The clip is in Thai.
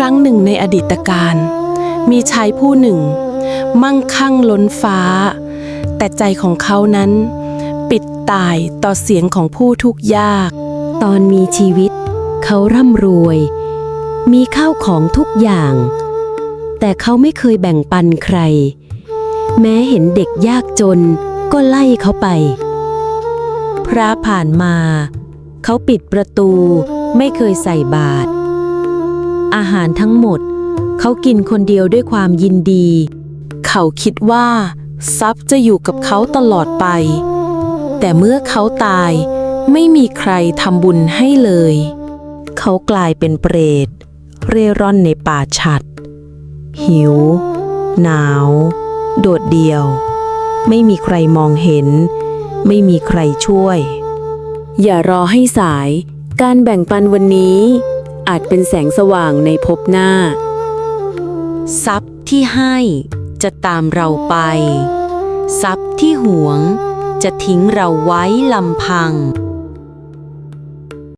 ครั้งหนึ่งในอดีตการ มีชายผู้หนึ่ง มั่งคั่งล้นฟ้า แต่ใจของเขานั้น ปิดตายต่อเสียงของผู้ทุกข์ยาก ตอนมีชีวิต เขาร่ำรวย มีข้าวของทุกอย่าง แต่เขาไม่เคยแบ่งปันใคร แม้เห็นเด็กยากจนก็ไล่เขาไป พระผ่านมา เขาปิดประตูไม่เคยใส่บาตร อาหารทั้งหมด เขากินคนเดียวด้วยความยินดี เขาคิดว่า ทรัพย์จะอยู่กับเขาตลอดไป แต่เมื่อเขาตายไม่มีใครทำบุญให้เลย เขากลายเป็นเปรต เร่ร่อนในป่าฉัด หิว หนาว โดดเดี่ยว ไม่มีใครมองเห็น ไม่มีใครช่วย อย่ารอให้สาย การแบ่งปันวันนี้ อาจเป็นแสงสว่างในภพหน้า ทรัพย์ที่ให้จะตามเราไป ทรัพย์ที่หวงจะทิ้งเราไว้ลำพัง